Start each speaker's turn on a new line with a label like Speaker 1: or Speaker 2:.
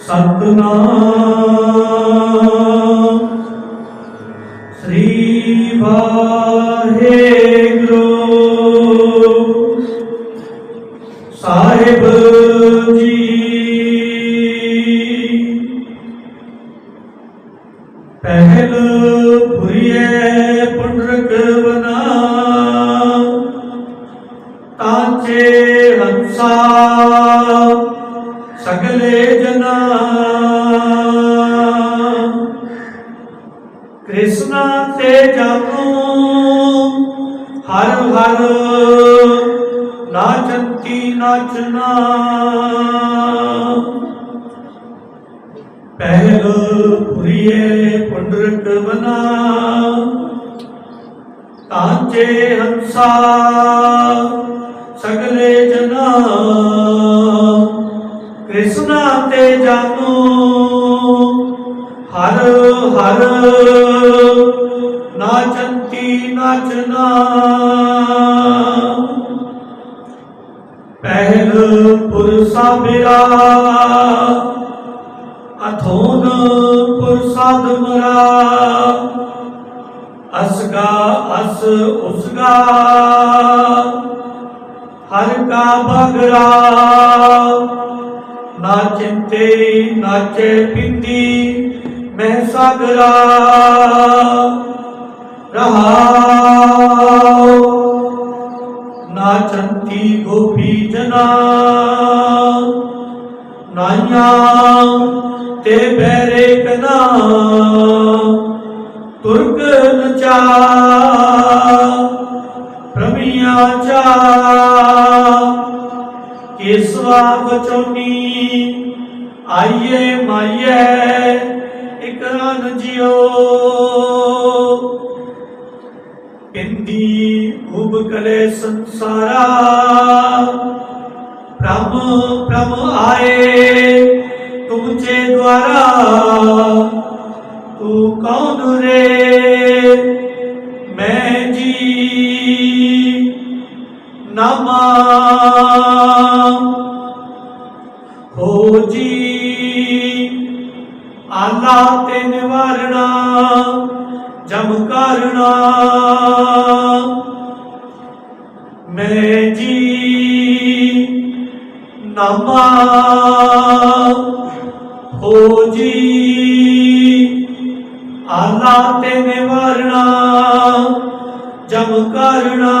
Speaker 1: ਸਤਨਾਮ। ਸ੍ਰੀ ਵਾਹਿਗੁਰੂ। ਸਾਹਿਬ ਜੀ। ਪਹਿਲ ਪੁਰੀਏ ਪੁੰਡਰਕ ਬਨਾ। ਤਾਂਚੇ ਹੰਸਾ। ਸਗਲੇ ਜਨਾ। ਕ੍ਰਿਸ਼ਨਾ ਤੇ ਜਾਨੂ ਹਰ ਹਰ ਨਾਚੰਤੀ ਨਾਚਨਾ ਪਹਿਲ ਪੁਰੀਏ ਪੁੰਡਰਕ ਬਨਾ ਤਾਂਚੇ ਹੰਸਾ ਸਗਲੇ ਜਨਾ। ਕ੍ਰਿਸ਼ਨਾ ਤੇ ਜਾਨੂ। ਹਰ ਹਰ ਨਾਚੰਤੀ ਨਾਚਨਾ। ਪਹਿਲ ਪੁਰਸਾ ਬਿਰਾ। ਅਥੋਨ ਪੁਰਸਾਦ ਮਰਾ ਅਸਗਾ ਅਸ ਉਸਗਾ। ਹਰ ਕਾ ਬਗਰਾ ਨਾ ਚਿੰਤੇ ਨਾਚੇ ਪਿੰਦੀ ਮੈਂ ਸਾਗਰਾ ਰਹਾਉ। ਨਾਚੰਤੀ ਗੋਪੀ ਜਨਾ, ਨਾਈਆਂ ਤੇ ਬੈਰੇ ਕਨਾ, ਤੁਰਕ ਨਚਾ ਪ੍ਰਮੀਆਂ ਚਾ। ਕੇਸਵਾ ਚੋਨੀ। ਆਈਏ ਮਾਈਏ ਇਕਰਾਨ ਜਿਓ। ਪਿੰਦੀ ਉਬ ਕਲੇ ਸੰਸਾਰਾ। ਪ੍ਰਮ ਪ੍ਰਮ ਆਏ ਤੁਮਚੇ ਦੁਆਰਾ। ਤੂੰ ਕੌਣ ਰੇ? ਮੈਂ ਜੀ। ਨਾਮਾ। ਹੋ ਜੀ। ਆਲਾ ਤੇ ਨਿਵਾਰਣਾ ਜਮ ਕਰਣਾ। ਮੈਂ ਜੀ ਨਾਮਾ। ਹੋ ਜੀ। ਆਲਾ ਤੇ ਨਿਵਾਰਣਾ ਜਮ ਕਰਣਾ।